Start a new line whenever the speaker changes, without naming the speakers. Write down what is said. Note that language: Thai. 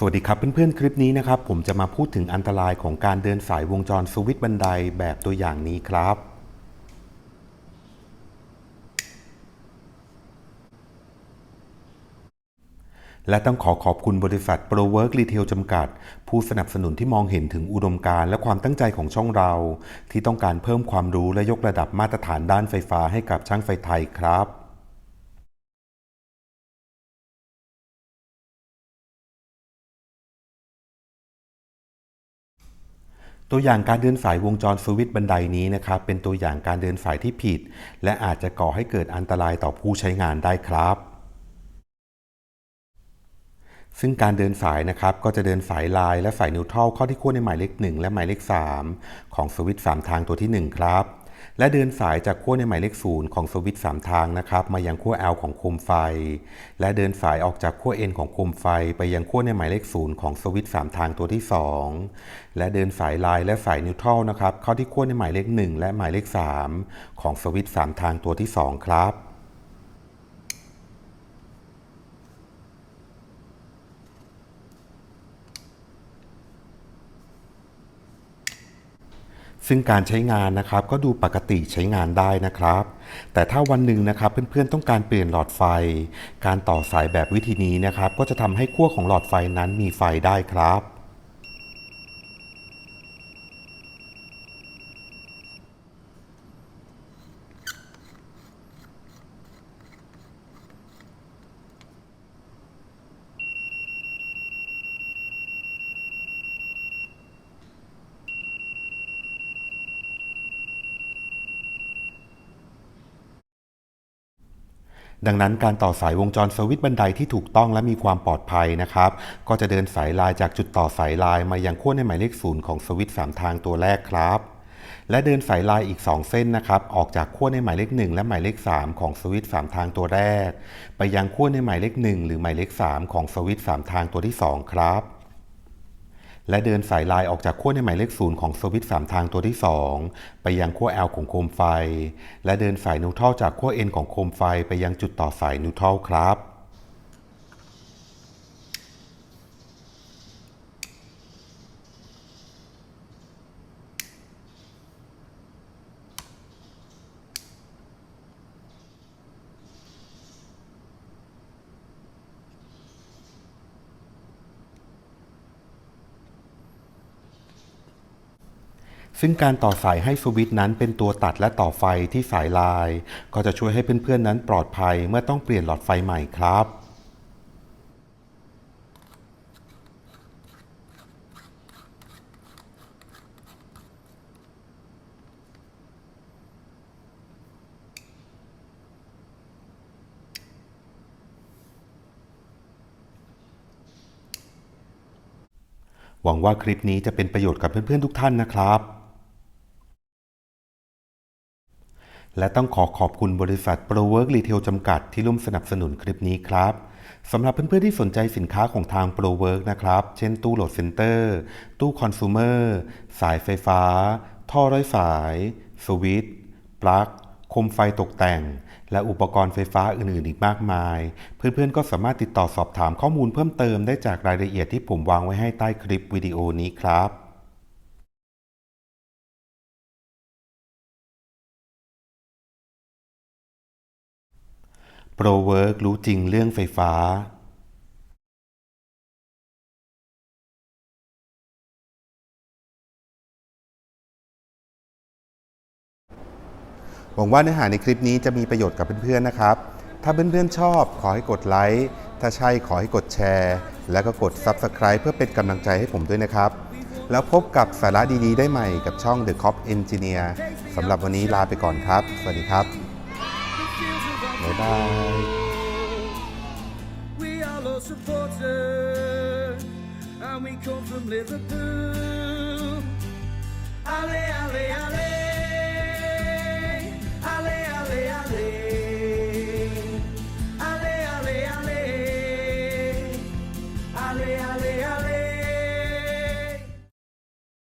สวัสดีครับเพื่อนๆ คลิปนี้นะครับ ผมจะมาพูดถึงอันตรายของการเดินสายวงจรสวิตช์บันไดแบบตัวอย่างนี้ครับ และต้องขอขอบคุณบริษัท Pro Work Retail จำกัด ผู้สนับสนุนที่มองเห็นถึงอุดมการณ์และความตั้งใจของช่องเรา ที่ต้องการเพิ่มความรู้และยกระดับมาตรฐานด้านไฟฟ้าให้กับช่างไฟไทยครับ ตัวอย่างการเดินสายวงจรสวิตบันไดนี้นะครับเป็นตัวอย่างการเดินสายที่ผิด และอาจจะก่อให้เกิดอันตรายต่อผู้ใช้งานได้ครับ ซึ่งการเดินสายนะครับก็จะเดินสายลายและสายนิวทรัลเข้าที่ขั้วในหมายเลข 1 และหมายเลข 3 ของสวิตช์3ทางตัวที่ 1 ครับ และเดินสายจากขั้วในหมายเลข0ของสวิตช์3ทางนะครับมายังขั้ว L ของโคมไฟ และเดินสายออกจากขั้ว N ของโคมไฟ ไปยังขั้วในหมายเลข0ของสวิตช์3ทางตัวที่ 2 และเดินสายลายและสายนิวทรัลนะครับเข้าที่ขั้วในหมายเลข 1 และหมายเลข 3 ของสวิตช์3ทางตัวที่ 2 ครับ ซึ่งการใช้งานนะครับก็ดูปกติใช้งานได้นะครับ แต่ถ้าวันหนึ่งนะครับเพื่อนๆต้องการเปลี่ยนหลอดไฟ การต่อสายแบบวิธีนี้นะครับ ก็จะทำให้ขั้วของหลอดไฟนั้นมีไฟได้ครับ ดังนั้นการต่อสายวงจรสวิตช์บันไดที่ถูกต้องและมีความปลอดภัยนะครับ ก็จะเดินสายลายจากจุดต่อสายลายมายังขั้วในหมายเลขศูนย์ของสวิตช์3ทางตัวแรกครับ และเดินสายลายอีก 2 เส้นนะครับ ออกจากขั้วในหมายเลข 1 และหมายเลข 3 ของสวิตช์3ทางตัวแรก ไปยังขั้วในหมายเลข 1 หรือหมายเลข 3 ของสวิตช์3ทางตัวที่ 2 ครับ และเดินสายลายออกจากขั้วในหมายเลขศูนย์ของสวิตช์3ทางตัวที่ 2 ไปยังขั้ว L ของโคมไฟ และเดินสายนิวทรัลจากขั้ว N ของโคมไฟไปยังจุดต่อสายนิวทรัลครับ ซึ่งการต่อสายให้สวิตช์นั้นเป็นตัวตัดและต่อไฟที่สายลาย ก็จะช่วยให้เพื่อนๆนั้นปลอดภัยเมื่อต้องเปลี่ยนหลอดไฟใหม่ครับหวังว่าคลิปนี้จะเป็นประโยชน์กับเพื่อนๆทุกท่านนะครับ และต้องขอขอบคุณบริษัท Pro Work Retail จำกัดที่ร่วมสนับสนุนคลิปนี้ครับสำหรับเพื่อนๆที่สนใจสินค้าของทาง Pro Work นะครับ เช่นตู้โหลดเซ็นเตอร์ ตู้คอน sumer สายไฟฟ้า ท่อร้อยสาย สวิตช์ ปลั๊กโคมไฟตกแต่ง และอุปกรณ์ไฟฟ้าอื่นๆ อีกมากมาย เพื่อนๆ ก็สามารถติดต่อสอบถามข้อมูลเพิ่มเติมได้จากรายละเอียดที่ผมวางไว้ให้ใต้คลิปวิดีโอนี้ครับ Pro Work รู้จริงเรื่องไฟฟ้าหวังว่าเนื้อหาในคลิปนี้จะมีประโยชน์กับเพื่อนๆนะครับ ถ้าเพื่อนๆชอบขอให้กดไลค์ ถ้าใช่ขอให้กดแชร์ แล้วก็กด Subscribe เพื่อเป็นกำลังใจให้ผมด้วยนะครับ แล้วพบกับสาระดีๆได้ใหม่กับช่อง The Cop Engineer สำหรับวันนี้ลาไปก่อนครับ สวัสดีครับ
We are all supporters, and we come from Liverpool. Alley, alley, alley.